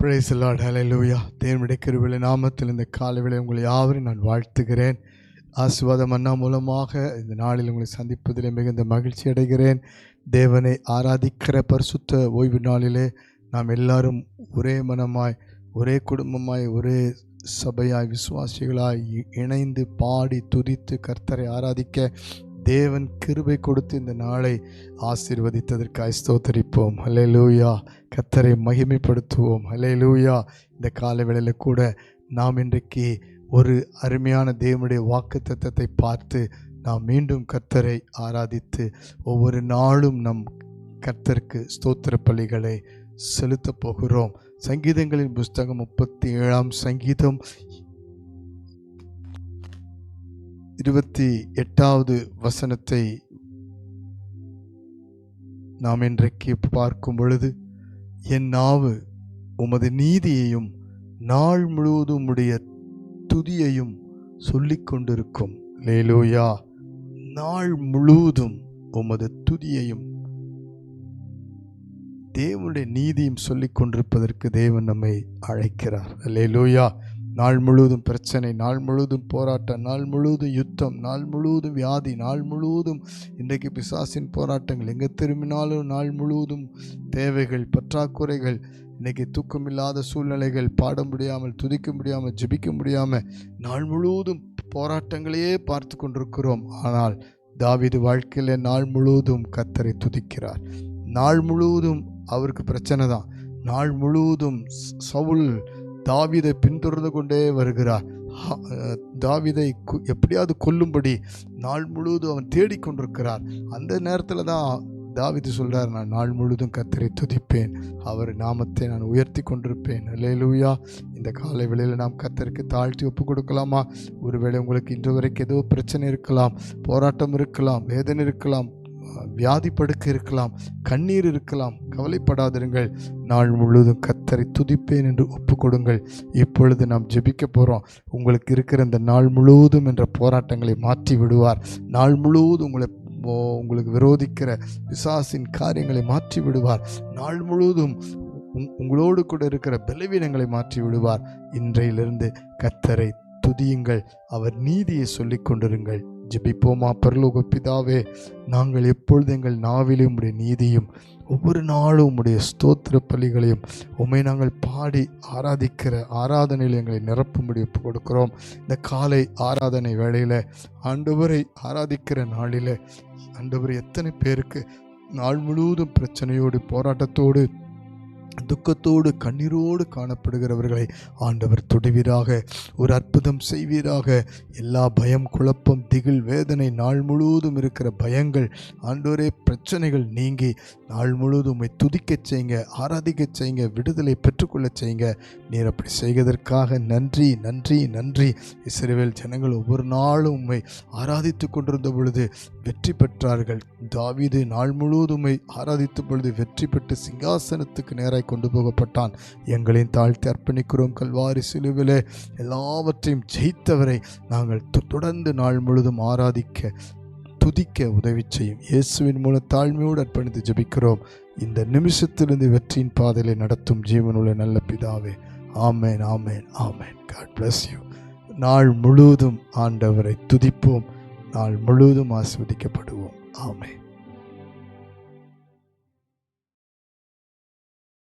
Brace Lord ஹalleluya தேவனுடைய கிருபையிலே நாமத்தில் இந்த காலைவேளை உங்களை யாவரையும் நான் வாழ்த்துகிறேன். ஆசீர்வாதம் அண்ணா மூலமாக இந்த நாளில் உங்களை சந்திப்பதிலே மிகுந்த மகிழ்ச்சி அடைகிறேன். தேவனை ஆராதிக்கிற பரிசுத்த ஓய்வு நாளிலே நாம் எல்லாரும் ஒரே மனமாய் ஒரே குடும்பமாய் ஒரே சபையாய் விசுவாசிகளாய் இ- இணைந்து பாடி துதித்து கர்த்தரை ஆராதிக்க தேவன் கிருபை கொடுத்து இந்த நாளை ஆசீர்வதித்ததற்காய் ஸ்தோத்தரிப்போம். ஹalleluya கர்த்தரை மகிமைப்படுத்துவோம். ஹalleluya இந்த கால வேளையில் கூட நாம் இன்றைக்கு ஒரு அருமையான தேவனுடைய வாக்குத்தத்தத்தை பார்த்து நாம் மீண்டும் கர்த்தரை ஆராதித்து ஒவ்வொரு நாளும் நம் கர்த்தருக்கு ஸ்தோத்திர பலிகளை செலுத்தப் போகிறோம். சங்கீதங்களின் புஸ்தகம் முப்பத்தி ஏழாம் சங்கீதம் இருபத்தி எட்டாவது வசனத்தை நாம் இன்றைக்கு பார்க்கும் பொழுது என் நாவு உமது நீதியையும் நாள் முழுவதும் உடைய துதியையும் சொல்லிக் கொண்டிருக்கும். லேலோயா! நாள் முழுவதும் உமது துதியையும் தேவனுடைய நீதியும் சொல்லிக் கொண்டிருப்பதற்கு தேவன் நம்மை அழைக்கிறார். லேலோயா! நாள் முழுவதும் பிரச்சனை நாள் முழுவதும் போராட்டம் நாள் முழுவதும் யுத்தம் நாள் முழுவதும் வியாதி நாள் முழுவதும் இன்றைக்கு பிசாசின் போராட்டங்கள் எங்கே திரும்பினாலும் நாள் முழுவதும் தேவைகள் பற்றாக்குறைகள் இன்றைக்கி தூக்கமில்லாத சூழ்நிலைகள் பாட முடியாமல் துதிக்க முடியாமல் ஜெபிக்க முடியாமல் நாள் முழுவதும் போராட்டங்களையே பார்த்து கொண்டிருக்கிறோம் ஆனால் தாவிது வாழ்க்கையில் நாள் முழுவதும் கத்தரை துதிக்கிறார் நாள் முழுவதும் அவருக்கு பிரச்சனை தான் நாள் முழுவதும் சவுல் தாவிதை பின்தொடர்ந்து கொண்டே வருகிறார். தாவிதை கு- எப்படியாவது கொல்லும்படி நாள் முழுவதும் அவன் தேடிக்கொண்டிருக்கிறார் அந்த நேரத்தில் தான் தாவிது சொல்கிறார் நான் நாள் முழுவதும் கத்தரை துதிப்பேன். அவர் நாமத்தை நான் உயர்த்தி கொண்டிருப்பேன். அல்லேலூயா. இந்த காலை வேளையில் நாம் கத்தருக்கு தாழ்த்தி ஒப்பு கொடுக்கலாமா? ஒருவேளை உங்களுக்கு இன்று வரைக்கும் ஏதோ பிரச்சனை இருக்கலாம் போராட்டம் இருக்கலாம் வேதனை இருக்கலாம் வியாதி படுக்க இருக்கலாம் கண்ணீர் இருக்கலாம் கவலைப்படாதிருங்கள். நாள் முழுவதும் கத்தரை துதிப்பேன் என்று ஒப்பு கொடுங்கள் இப்பொழுது நாம் ஜெபிக்க போகிறோம் உங்களுக்கு இருக்கிற இந்த நாள் முழுவதும் என்ற போராட்டங்களை மாற்றி விடுவார். நாள் முழுவதும் உங்களை உங்களுக்கு விரோதிக்கிற விசாசின் காரியங்களை மாற்றி விடுவார். நாள் முழுவதும் உங்- உங்களோடு கூட இருக்கிற பலவீனங்களை மாற்றி விடுவார். இன்றையிலிருந்து கத்தரை துதியுங்கள். அவர் நீதியை சொல்லிக் கொண்டிருங்கள். ஜெபிப்போமா? பரலோக பிதாவே நாங்கள் எப்பொழுது எங்கள் நாவிலே உம்முடைய நீதியும் ஒவ்வொரு நாளும் உம்முடைய ஸ்தோத்திர பலிகளையும் உம்மை நாங்கள் பாடி ஆராதிக்கிற ஆராதனையில் எங்களை நிரப்பும்படி கொடுக்கிறோம் இந்த காலை ஆராதனை வேளையில் ஆண்டவரை ஆராதிக்கிற நாளில் ஆண்டவர் எத்தனை பேருக்கு நாள் முழுவதும் பிரச்சனையோடு போராட்டத்தோடு துக்கத்தோடு கண்ணீரோடு காணப்படுகிறவர்களை ஆண்டவர் தொடுவீராக ஒரு அற்புதம் செய்வீராக. எல்லா பயம் குழப்பம் திகில் வேதனை நாள் முழுவதும் இருக்கிற பயங்கள் ஆண்டோரே பிரச்சனைகள் நீங்கி நாள் முழுவதும் உண்மை துதிக்கச் செய்யுங்க ஆராதிக்கச் செய்யுங்க விடுதலை பெற்றுக்கொள்ளச் செய்யுங்க. நீர் அப்படி செய்வதற்காக நன்றி நன்றி நன்றி. இஸ்ரவேல் ஜனங்கள் ஒவ்வொரு நாளும் உண்மை ஆராதித்து கொண்டிருந்த பொழுது வெற்றி பெற்றார்கள். தாவீது நாள் முழுவதும் உண்மை ஆராதித்த பொழுது வெற்றி பெற்று சிங்காசனத்துக்கு நேராய் கொண்டு போகப்பட்டான் எங்களின் தாழ்த்தி அர்ப்பணிக்கிறோம் கல்வாரி சிலுவிலே. எல்லாவற்றையும் ஜெயித்தவரை நாங்கள் தொடர்ந்து நாள் முழுதும் ஆராதிக்க துதிக்க உதவி செய்யும். இயேசுவின் மூலம் தாழ்மையோடு அர்ப்பணித்து ஜபிக்கிறோம். இந்த நிமிஷத்திலிருந்து வெற்றியின் பாதையிலே நடத்தும் ஜீவனுள்ள நல்ல பிதாவே. ஆமேன் ஆமேன் ஆமேன். காட் பிளஸ் யூ நாள் முழுவதும் ஆண்டவரை துதிப்போம். நாள் முழுவதும் ஆஸ்வதிக்கப்படுவோம் ஆமேன்.